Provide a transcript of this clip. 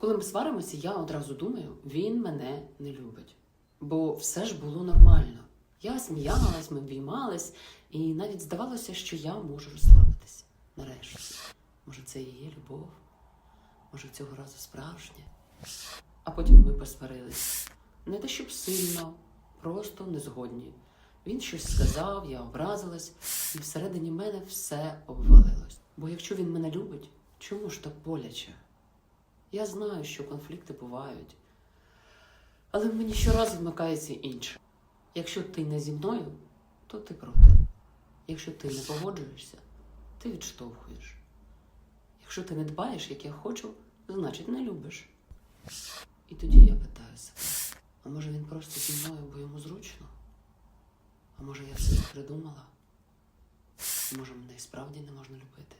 Коли ми сваримося, я одразу думаю, він мене не любить. Бо все ж було нормально. Я сміялась, ми обіймались, і навіть здавалося, що я можу розслабитись. Нарешті. Може, це і є любов? Може, цього разу справжнє? А потім ми посварились. Не те, щоб сильно, просто не згодні. Він щось сказав, я образилась, і всередині мене все обвалилось. Бо якщо він мене любить, чому ж так боляче? Я знаю, що конфлікти бувають, але мені щоразу вмикається інше. Якщо ти не зі мною, то ти проти. Якщо ти не погоджуєшся, ти відштовхуєш. Якщо ти не дбаєш, як я хочу, значить не любиш. І тоді я питаю себе, а може він просто зі мною, бо йому зручно? А може я все придумала? Може, мене і справді не можна любити?